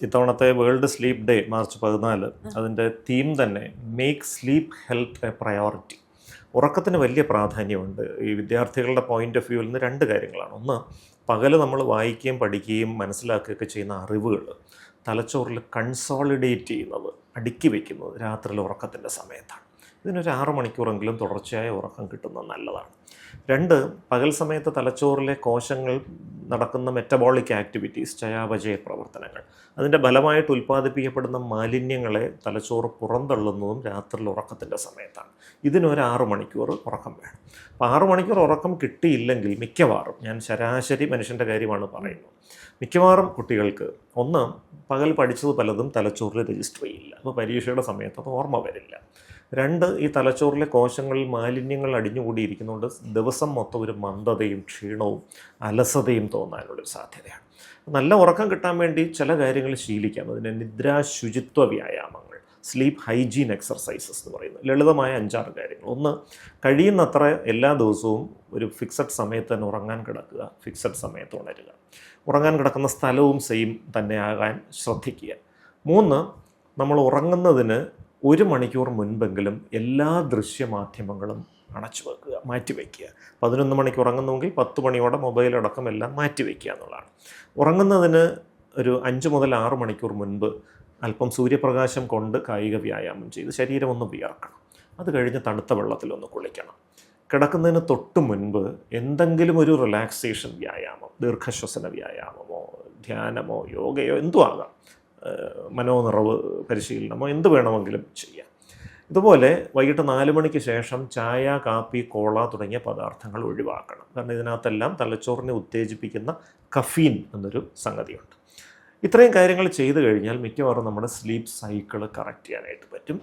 ഇത്തവണത്തെ world sleep day March പതിനാല് അതിന്റെ തീം തന്നെ make sleep health a priority ഉറക്കത്തിന് വലിയ പ്രാധാന്യമുണ്ട്. ഈ വിദ്യാർത്ഥികളുടെ പോയിന്റ് ഓഫ് വ്യൂവിൽ നിന്ന് രണ്ട് കാര്യങ്ങളാണ്. ഒന്ന് പകൽ നമ്മൾ വായിക്കുകയും പഠിക്കുകയും മനസ്സിലാക്കുകയൊക്കെ ചെയ്യുന്ന അറിവുകൾ. തലച്ചോറിൽ കൺസോളിഡേറ്റ് ചെയ്യുന്നത് അടുക്കി വയ്ക്കുന്നത് രാത്രിയിൽ ഉറക്കത്തിന്റെ സമയത്താണ്. ഇതിനൊരു ആറ് മണിക്കൂറെങ്കിലും തുടർച്ചയായ ഉറക്കം കിട്ടുന്നത് നല്ലതാണ്. രണ്ട് പകൽ സമയത്ത് തലച്ചോറിലെ കോശങ്ങൾ നടക്കുന്ന മെറ്റബോളിക് ആക്ടിവിറ്റീസ് ചയാപചയ പ്രവർത്തനങ്ങൾ. അതിന്റെ ഫലമായിട്ട് ഉൽപ്പാദിപ്പിക്കപ്പെടുന്ന മാലിന്യങ്ങളെ തലച്ചോറ് പുറന്തള്ളുന്നതും രാത്രിയിൽ ഉറക്കത്തിന്റെ സമയത്താണ്. ഇതിനൊരു ആറ് മണിക്കൂർ ഉറക്കം വേണം. അപ്പോൾ ആറ് മണിക്കൂർ ഉറക്കം കിട്ടിയില്ലെങ്കിൽ മിക്കവാറും ഞാൻ ശരാശരി മനുഷ്യന്റെ കാര്യമാണ് പറയുന്നത് മിക്കവാറും കുട്ടികൾക്ക് ഒന്ന് പകൽ പഠിച്ചത് പലതും തലച്ചോറിൽ രജിസ്റ്റർ ചെയ്യില്ല. അപ്പോൾ പരീക്ഷയുടെ സമയത്ത് അത് ഓർമ്മ വരില്ല. രണ്ട് ഈ തലച്ചോറിലെ കോശങ്ങളിൽ മാലിന്യങ്ങൾ അടിഞ്ഞുകൂടിയിരിക്കുന്നതുകൊണ്ട് ദിവസം മൊത്തം ഒരു മന്ദതയും ക്ഷീണവും അലസതയും തോന്നാനുള്ളൊരു സാധ്യതയാണ്. നല്ല ഉറക്കം കിട്ടാൻ വേണ്ടി ചില കാര്യങ്ങൾ ശീലിക്കാം. അതിന് നിദ്രാ ശുചിത്വ വ്യായാമങ്ങൾ സ്ലീപ്പ് ഹൈജീൻ എക്സർസൈസസ് എന്ന് പറയുന്നത്. ലളിതമായ അഞ്ചാറ് കാര്യങ്ങൾ. ഒന്ന് കഴിയുന്നത്ര എല്ലാ ദിവസവും ഒരു ഫിക്സഡ് സമയത്ത് തന്നെ ഉറങ്ങാൻ കിടക്കുക. ഫിക്സഡ് സമയത്ത് ഉണരുക. ഉറങ്ങാൻ കിടക്കുന്ന സ്ഥലവും സെയിം തന്നെ ആകാൻ ശ്രദ്ധിക്കുക. മൂന്ന് നമ്മൾ ഉറങ്ങുന്നതിന് ഒരു മണിക്കൂർ മുൻപെങ്കിലും എല്ലാ ദൃശ്യമാധ്യമങ്ങളും അണച്ചു വെക്കുക മാറ്റിവെക്കുക പതിനൊന്ന് മണിക്ക് ഉറങ്ങുന്നുവെങ്കിൽ പത്ത് മണിയോടെ മൊബൈലടക്കം എല്ലാം മാറ്റിവെക്കുക എന്നുള്ളതാണ്. ഉറങ്ങുന്നതിന് ഒരു അഞ്ച് മുതൽ ആറ് മണിക്കൂർ മുൻപ് അല്പം സൂര്യപ്രകാശം കൊണ്ട് കായിക വ്യായാമം ചെയ്ത് ശരീരം ഒന്ന് വിയർക്കണം. അത് കഴിഞ്ഞ് തണുത്ത വെള്ളത്തിൽ ഒന്ന് കുളിക്കണം. കിടക്കുന്നതിന് തൊട്ട് മുൻപ് എന്തെങ്കിലും ഒരു റിലാക്സേഷൻ വ്യായാമം ദീർഘശ്വസന വ്യായാമമോ ധ്യാനമോ യോഗയോ എന്തും ആകാം. മനോനിറവ് പരിശീലനമോ എന്ത് വേണമെങ്കിലും ചെയ്യാം. ഇതുപോലെ വൈകിട്ട് നാല് മണിക്ക് ശേഷം ചായ കാപ്പി കോള തുടങ്ങിയ പദാർത്ഥങ്ങൾ ഒഴിവാക്കണം. കാരണം ഇതിനകത്തെല്ലാം തലച്ചോറിനെ ഉത്തേജിപ്പിക്കുന്ന കഫീൻ എന്നൊരു സംഗതിയുണ്ട്. ഇത്രയും കാര്യങ്ങൾ ചെയ്തു കഴിഞ്ഞാൽ മിക്കവാറും നമ്മുടെ സ്ലീപ്പ് സൈക്കിൾ കറക്റ്റ് ചെയ്യാനായിട്ട് പറ്റും.